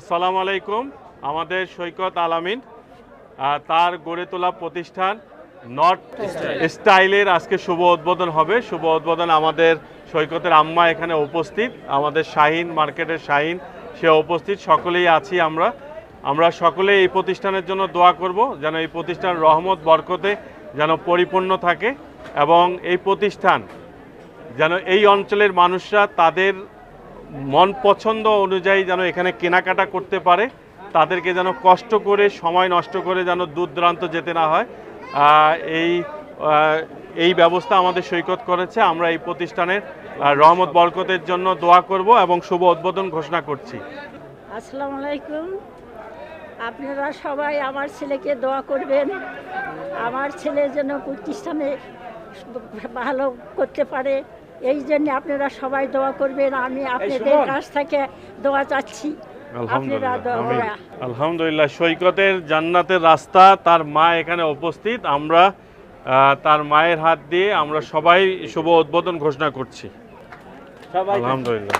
আসসালামু আলাইকুম। আমাদের সৈকত আলামিন তার গড়ে তোলা প্রতিষ্ঠান নর্থ স্টাইলের আজকে শুভ উদ্বোধন হবে। শুভ উদ্বোধন আমাদের সৈকতের আম্মা এখানে উপস্থিত, আমাদের শাহিন মার্কেটের শাহিন, সে উপস্থিত। সকলেই আছি আমরা। আমরা সকলেই এই প্রতিষ্ঠানের জন্য দোয়া করব, যেন এই প্রতিষ্ঠান রহমত, বরকতে যেন পরিপূর্ণ থাকে এবং এই প্রতিষ্ঠান যেন এই অঞ্চলের মানুষরা তাদের মন পছন্দ অনুযায়ী যেন এখানে কেনাকাটা করতে পারে, তাদেরকে যেন কষ্ট করে, সময় নষ্ট করে যেন দূর দূরান্ত যেতে না হয়। এই এই ব্যবস্থা আমাদের সৈকত করেছে। আমরা এই প্রতিষ্ঠানের রহমত বরকতের জন্য দোয়া করব এবং শুভ উদ্বোধন ঘোষণা করছি। আসসালামু আলাইকুম। আপনারা সবাই আমার ছেলেকে দোয়া করবেন। আমার ছেলে যেন প্রতিষ্ঠানে ভালো করতে পারে। এই জন্য আপনারা সবাই দোয়া করবেন আমি আপনাদের কাছ থেকে দোয়া চাচ্ছি। আলহামদুলিল্লাহ আলহামদুলিল্লাহ সৈকতের জান্নাতের রাস্তা তার মা এখানে উপস্থিত। আমরা আহ, তার মায়ের হাত দিয়ে আমরা সবাই শুভ উদ্বোধন ঘোষণা করছি। আলহামদুলিল্লাহ।